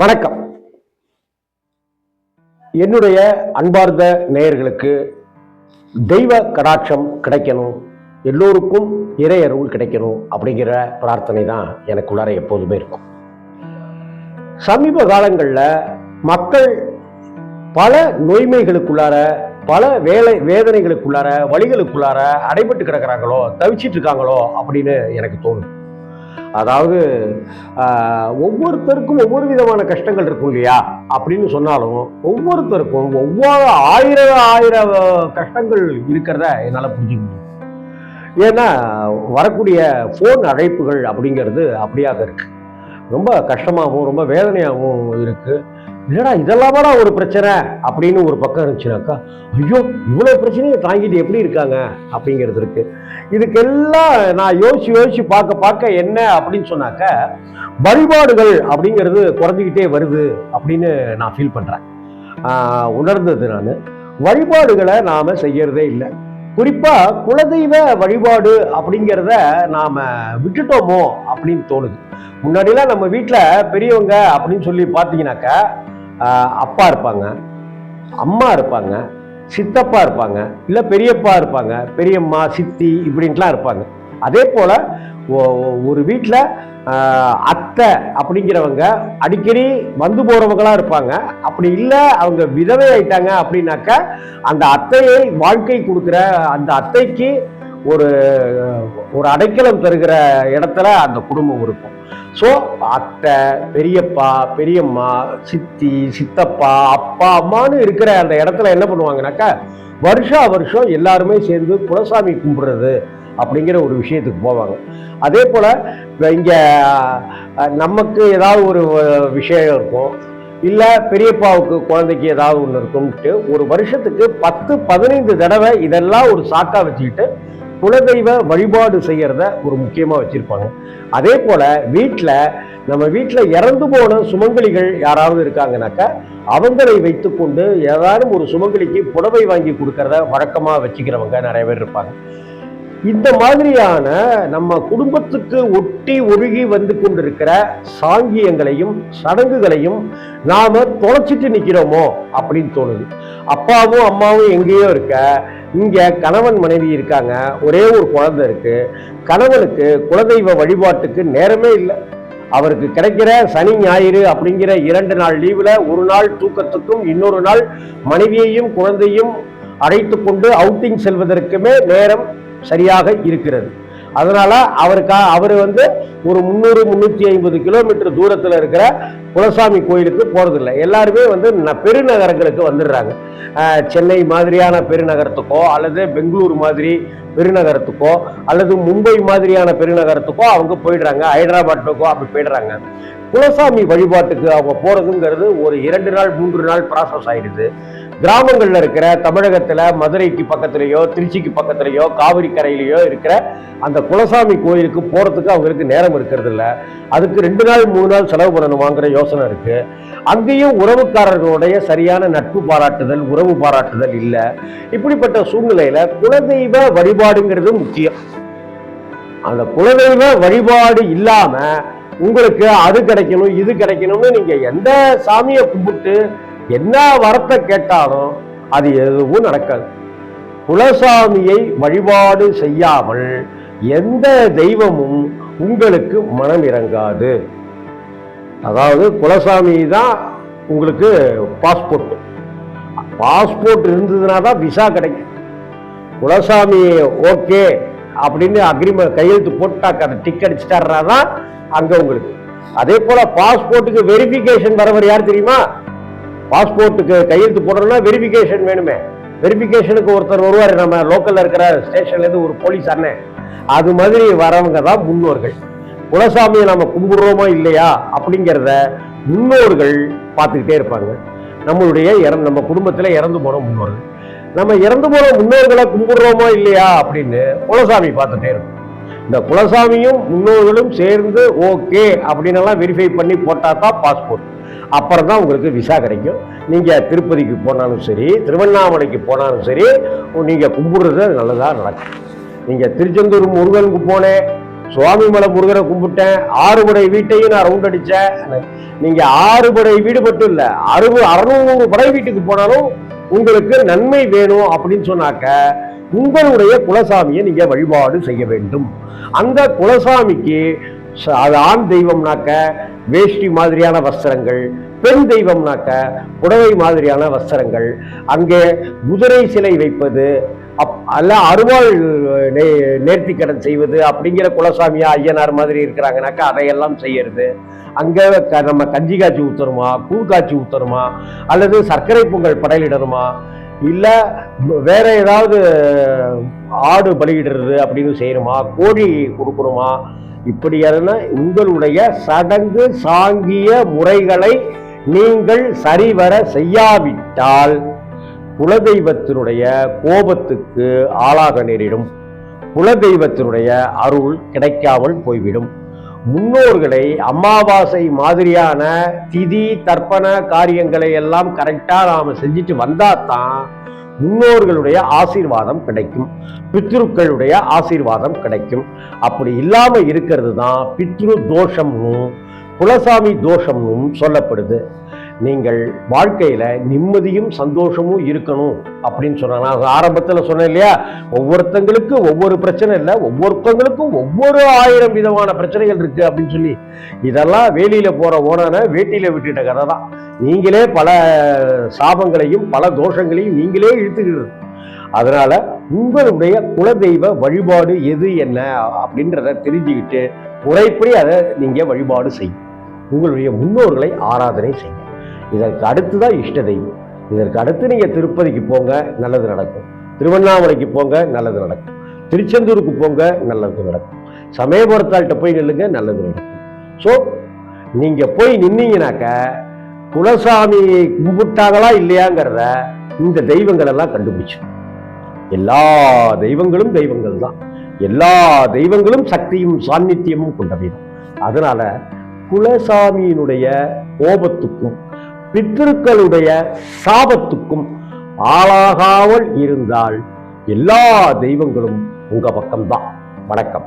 வணக்கம். என்னுடைய அன்பார்ந்த நேயர்களுக்கு தெய்வ கடாட்சம் கிடைக்கணும் எல்லோருக்கும் இறை அருள் கிடைக்கணும் அப்படிங்கிற பிரார்த்தனை தான் எனக்குள்ளார எப்போதுமே இருக்கும். சமீப காலங்களில் மக்கள் பல நோய்மைகளுக்குள்ளார பல வேலை வேதனைகளுக்குள்ளார வழிகளுக்குள்ளார அடைபட்டு கிடக்கிறாங்களோ தவிச்சிட்டு இருக்காங்களோ அப்படின்னு எனக்கு தோணுது. அதாவது ஒவ்வொருத்தருக்கும் ஒவ்வொரு விதமான கஷ்டங்கள் இருக்கும் இல்லையா? அப்படின்னு சொன்னாலும் ஒவ்வொருத்தருக்கும் ஒவ்வொரு ஆயிரம் ஆயிரம் கஷ்டங்கள் இருக்கிறத என்னால் புரிஞ்சுக்க முடியும். ஏன்னா வரக்கூடிய ஃபோன் அழைப்புகள் அப்படிங்கிறது அப்படியாக இருக்குது ரொம்ப கஷ்டமாகவும் ரொம்ப வேதனையாகவும் இருக்குது என்னடா இதெல்லாமாடா ஒரு பிரச்சனை? அப்படின்னு ஒரு பக்கம் இருந்துச்சுனாக்கா ஐயோ இவ்வளோ பிரச்சனையை தாங்கிட்டு எப்படி இருக்காங்க? அப்படிங்கிறது இருக்கு. இதுக்கெல்லாம் நான் யோசிச்சு யோசிச்சு பார்க்க பார்க்க என்ன அப்படின்னு சொன்னாக்க வழிபாடுகள் அப்படிங்கிறது குறைஞ்சிக்கிட்டே வருது அப்படின்னு நான் ஃபீல் பண்ணுறேன் உணர்ந்தது நான். வழிபாடுகளை நாம் செய்யறதே இல்லை. குறிப்பாக குலதெய்வ வழிபாடு அப்படிங்கிறத நாம் விட்டுட்டோமோ அப்படின்னு தோணுது. முன்னாடிலாம் நம்ம வீட்டில் பெரியவங்க அப்படின்னு சொல்லி பார்த்தீங்கன்னாக்கா அப்பா இருப்பாங்க அம்மா இருப்பாங்க சித்தப்பா இருப்பாங்க இல்லை பெரியப்பா இருப்பாங்க பெரியம்மா சித்தி இப்படின்ட்டுலாம் இருப்பாங்க. அதே போல் ஒரு வீட்டில் அத்தை அப்படிங்கிறவங்க அடிக்கடி வந்து போகிறவங்களாக இருப்பாங்க. அப்படி இல்லை அவங்க விதவை ஆயிட்டாங்க அப்படின்னாக்கா அந்த அத்தையை வாழ்க்கை கொடுக்குற அந்த அத்தைக்கு ஒரு ஒரு அடைக்கலம் தருகிற இடத்துல அந்த குடும்பம் இருக்கும். ஸோ அத்தை பெரியப்பா பெரியம்மா சித்தி சித்தப்பா அப்பா அம்மான்னு இருக்கிற அந்த இடத்துல என்ன பண்ணுவாங்கனாக்கா வருஷா வருஷம் எல்லாருமே சேர்ந்து குலசாமி கும்பிடுறது. அப்படிங்கிற ஒரு விஷயத்துக்கு போவாங்க. அதே போல் இங்கே நமக்கு ஏதாவது ஒரு விஷயம் இருக்கும். இல்லை பெரியப்பாவுக்கு குழந்தைக்கு ஏதாவது ஒன்று இருக்கும்ட்டு ஒரு வருஷத்துக்கு பத்து பதினைந்து தடவை இதெல்லாம் ஒரு சாக்காக வச்சுக்கிட்டு குலதெய்வ வழிபாடு செய்கிறத ஒரு முக்கியமாக வச்சுருப்பாங்க. அதே போல் வீட்டில் நம்ம வீட்டில் இறந்து போன சுமங்கலிகள் யாராவது இருக்காங்கனாக்கா அவங்களை வைத்துக்கொண்டு ஏதாரும் ஒரு சுமங்கலிக்கு புடவை வாங்கி கொடுக்கறத வழக்கமாக வச்சுக்கிறவங்க நிறைய பேர் இருப்பாங்க. இந்த மாதிரியான நம்ம குடும்பத்துக்கு ஒட்டி ஒழுகி வந்து கொண்டிருக்கிற சாங்கியங்களையும் சடங்குகளையும் நாம தொலைச்சிட்டு நிக்கிறோமோ அப்படின்னு தோணுது. அப்பாவும் அம்மாவும் எங்கேயோ இருக்க இங்க கணவன் மனைவி இருக்காங்க ஒரே ஒரு குழந்தை இருக்கு. கணவனுக்கு குலதெய்வ வழிபாட்டுக்கு நேரமே இல்லை. அவருக்கு கிடைக்கிற சனி ஞாயிறு அப்படிங்கிற இரண்டு நாள் லீவுல ஒரு நாள் தூக்கத்துக்கும் இன்னொரு நாள் மனைவியையும் குழந்தையும் அழைத்து கொண்டு அவுட்டிங் செல்வதற்குமே நேரம் சரியாக இருக்கிறது. அதனால அவருக்கா அவர் வந்து ஒரு முந்நூறு முந்நூற்றி ஐம்பது கிலோமீட்டர் தூரத்தில் இருக்கிற குலசாமி கோயிலுக்கு போகிறதில்ல எல்லாருமே வந்து ந- பெருநகரங்களுக்கு வந்துடுறாங்க. சென்னை மாதிரியான பெருநகரத்துக்கோ அல்லது பெங்களூர் மாதிரி பெருநகரத்துக்கோ அல்லது மும்பை மாதிரியான பெருநகரத்துக்கோ அவங்க போயிடுறாங்க. ஹைதராபாத்துக்கோ அப்படி போயிடுறாங்க. குலசாமி வழிபாட்டுக்கு அவங்க போகிறதுங்கிறது ஒரு இரண்டு நாள் மூன்று நாள் ப்ராசஸ் ஆயிடுது. கிராமங்களில் இருக்கிற தமிழகத்தில் மதுரைக்கு பக்கத்துலேயோ திருச்சிக்கு பக்கத்துலேயோ காவிரி கரையிலையோ இருக்கிற அந்த குலசாமி கோயிலுக்கு போகிறதுக்கு அவங்களுக்கு நேரம் இருக்கிறது இல்லை அதுக்கு ரெண்டு நாள் மூணு நாள் செலவு பண்ணணுமாங்கிற யோசனை இருக்குது அங்கேயும் உறவுக்காரர்களுடைய சரியான நட்பு பாராட்டுதல் உறவு பாராட்டுதல் இல்லை. இப்படிப்பட்ட சூழ்நிலையில் குலதெய்வ வழிபாடுங்கிறது முக்கியம். அந்த குலதெய்வ வழிபாடு இல்லாமல் உங்களுக்கு அது கிடைக்கணும் இது கிடைக்கணும்னு நீங்க எந்த சாமியை கும்பிட்டு என்ன வரத்தை கேட்டாலும் அது எதுவும் நடக்காது. குலசாமியை வழிபாடு செய்யாமல் எந்த தெய்வமும் உங்களுக்கு மனம் இறங்காது. அதாவது குலசாமி தான் உங்களுக்கு பாஸ்போர்ட். பாஸ்போர்ட் இருந்ததுனா தான் விசா கிடைக்கும். குலசாமி ஓகே அப்படின்னு அக்ரிமெண்ட் கையெழுத்து போட்டாக்க அதை டிக் அடிச்சுட்டாருனா தான் அங்க உங்களுக்கு. அதே போல பாஸ்போர்ட்டுக்கு வெரிஃபிகேஷன் வரவர் யார் தெரியுமா? பாஸ்போர்ட்டுக்கு கையெழுத்து போடணும்னா வெரிஃபிகேஷன் வேணுமே. வெரிஃபிகேஷனுக்கு ஒருத்தர் வருவார் நம்ம லோக்கல்ல இருக்கிற ஸ்டேஷன்ல இருந்து ஒரு போலீஸ் அண்ணன். அது மாதிரி வரவங்க தான் முன்னோர்கள். குலசாமியை நம்ம கும்பிடுறோமா இல்லையா அப்படிங்கிறத முன்னோர்கள் பார்த்துக்கிட்டே இருப்பாங்க. நம்மளுடைய இறந்து நம்ம குடும்பத்தில் இறந்து போன முன்னோர்கள். நம்ம இறந்து போன முன்னோர்களை கும்பிடுறோமா இல்லையா அப்படின்னு குலசாமி பார்த்துட்டே இருக்கும் இந்த குலசாமியும் முன்னோர்களும் சேர்ந்து ஓகே அப்படின்னு எல்லாம் வெரிஃபை பண்ணி போட்டால் தான் பாஸ்போர்ட் அப்புறம் தான் உங்களுக்கு விசா கிடைக்கும். நீங்கள் திருப்பதிக்கு போனாலும் சரி திருவண்ணாமலைக்கு போனாலும் சரி நீங்கள் கும்பிடுறது நல்லதாக நடக்கும். நீங்கள் திருச்செந்தூர் முருகனுக்கு போனேன் சுவாமிமலை முருகரை கும்பிட்டேன் ஆறுபடை வீட்டையும் நான் ரவுண்ட் அடித்தேன் நீங்கள் ஆறுபடை வீடு மட்டும் இல்லை அறுபது அறுநூறு படை வீட்டுக்கு போனாலும் உங்களுக்கு நன்மை வேணும் அப்படின்னு சொன்னாக்க உங்களுடைய குலசாமியை நீங்க வழிபாடு செய்ய வேண்டும். அந்த குலசாமிக்கு அது ஆண் தெய்வம்னாக்க வேஷ்டி மாதிரியான வஸ்திரங்கள் பெண் தெய்வம்னாக்க புடவை மாதிரியான வஸ்திரங்கள் அங்கே குதிரை சிலை வைப்பது அப் அல்ல அருவாள் நே- நேர்த்திக்கடன் செய்வது அப்படிங்கிற குலசாமியா ஐயனார் மாதிரி இருக்கிறாங்கனாக்கா அதையெல்லாம் செய்யறது. அங்கே க- நம்ம கஞ்சி காய்ச்சி ஊற்றணுமா கூழ் காய்ச்சி ஊற்றணுமா அல்லது சர்க்கரை பொங்கல் படையிடணுமா இல்லை வேற ஏதாவது ஆடு பலியிடுறது அப்படின்னு செய்யணுமா? கோழி கொடுக்கணுமா? இப்படியான உங்களுடைய சடங்கு சாங்கிய முறைகளை நீங்கள் சரிவர செய்யாவிட்டால் குலதெய்வத்தினுடைய கோபத்துக்கு ஆளாக நேரிடும். குலதெய்வத்தினுடைய அருள் கிடைக்காமல் போய்விடும். முன்னோர்களை அமாவாசை மாதிரியான திதி தர்ப்பண காரியங்களை எல்லாம் கரெக்டாக நாம செஞ்சுட்டு வந்தால் தான் முன்னோர்களுடைய ஆசீர்வாதம் கிடைக்கும். பித்ருக்களுடைய ஆசீர்வாதம் கிடைக்கும். அப்படி இல்லாமல் இருக்கிறது தான் பித்ரு தோஷம்னும் குலசாமி தோஷம்னும் சொல்லப்படுது. நீங்கள் வாழ்க்கையில் நிம்மதியும் சந்தோஷமும் இருக்கணும் அப்படின்னு சொன்னாங்க. நான் ஆரம்பத்தில் சொன்னேன் இல்லையா? ஒவ்வொருத்தங்களுக்கு ஒவ்வொரு பிரச்சனை இல்லை ஒவ்வொருத்தங்களுக்கும் ஒவ்வொரு ஆயிரம் விதமான பிரச்சனைகள் இருக்குது அப்படின்னு சொல்லி. இதெல்லாம் வேலியில் போகிற ஓனான வேட்டியில் விட்டுட்ட கதை தான். நீங்களே பல சாபங்களையும் பல தோஷங்களையும் நீங்களே இழுத்துக்கிறது அதனால் உங்களுடைய குலதெய்வ வழிபாடு எது என்ன அப்படின்றத தெரிஞ்சுக்கிட்டு முறைப்படி அதை நீங்கள் வழிபாடு செய்யும் உங்களுடைய முன்னோர்களை ஆராதனை செய்யும் இதற்கு அடுத்து தான் இஷ்ட தெய்வம். இதற்கு அடுத்து நீங்கள் திருப்பதிக்கு போங்க நல்லது நடக்கும். திருவண்ணாமலைக்கு போங்க நல்லது நடக்கும். திருச்செந்தூருக்கு போங்க நல்லது நடக்கும். சமயபுரத்தாள்கிட்ட போய் நில்லுங்க நல்லது நடக்கும். ஸோ நீங்கள் போய் நின்னீங்கனாக்க குலசாமி கும்பிட்டாங்களா இல்லையாங்கிறத இந்த தெய்வங்கள் எல்லாம் கண்டுபிடிச்சு எல்லா தெய்வங்களும் தெய்வங்கள் தான். எல்லா தெய்வங்களும் சக்தியும் சாநித்தியமும் கொண்டவை தான். அதனால குலசாமியினுடைய கோபத்துக்கும் பித்ருக்களுடைய சாபத்துக்கும் ஆளாகாமல் இருந்தால் எல்லா தெய்வங்களும் உங்க பக்கம்தான். வணக்கம்.